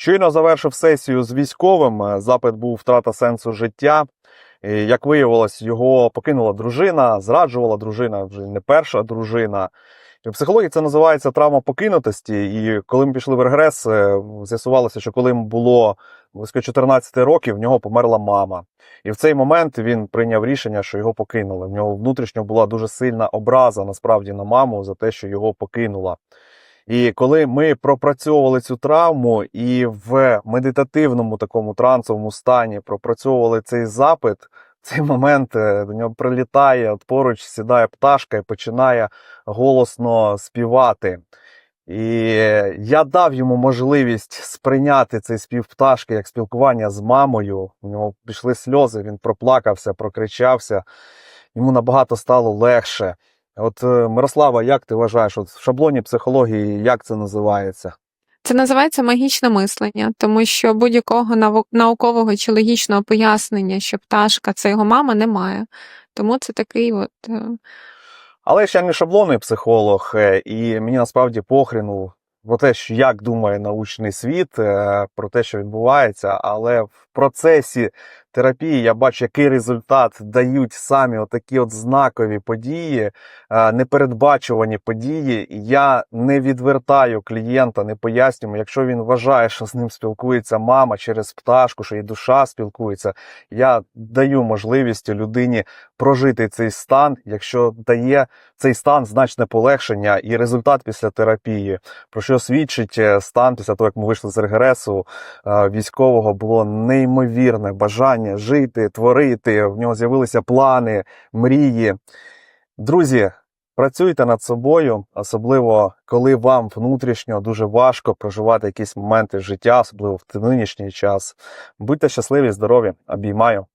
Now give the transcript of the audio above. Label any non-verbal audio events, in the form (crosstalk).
Щойно завершив сесію з військовим. е, Запит був втрата сенсу життя. І, як виявилось, його покинула дружина, зраджувала дружина, вже не перша дружина. В психології це називається травма покинутості. І коли ми пішли в регрес, е, з'ясувалося, що коли йому було близько 14 років, в нього померла мама. І в цей момент він прийняв рішення, що його покинули. В нього внутрішньо була дуже сильна образа насправді на маму за те, що його покинула. І коли ми пропрацьовували цю травму і в медитативному такому трансовому стані пропрацьовували цей запит, в (laughs) цей момент е, до нього прилітає, от поруч сідає пташка і починає голосно співати. І я дав йому можливість сприйняти цей спів пташки як спілкування з мамою. У нього пішли сльози, він проплакався, прокричався. Йому набагато стало легше. От, е, Мирослава, як ти вважаєш, от в шаблоні психології як це називається? Це називається магічне мислення, тому що будь-якого нау- наукового чи логічного пояснення, що пташка це його мама, немає. Тому це такий от. е, Але ж я не шаблонний психолог, е, і мені насправді похріну про те, що як думає научний світ, про те, що відбувається, але в процесі терапії я бачу, який результат дають самі отакі от знакові події, е, непередбачувані події. Я не відвертаю клієнта, не пояснюю, якщо він вважає, що з ним спілкується мама через пташку, що і душа спілкується. Я даю можливість людині прожити цей стан, якщо дає цей стан значне полегшення і результат після терапії, про що свідчить е, стан після того, як ми вийшли з регресу е, військового, було неймовірне бажання жити, творити. В нього з'явилися плани, мрії. Друзі, працюйте над собою, особливо коли вам внутрішньо дуже важко проживати якісь моменти життя, особливо в нинішній час. Будьте щасливі, здорові, обіймаю.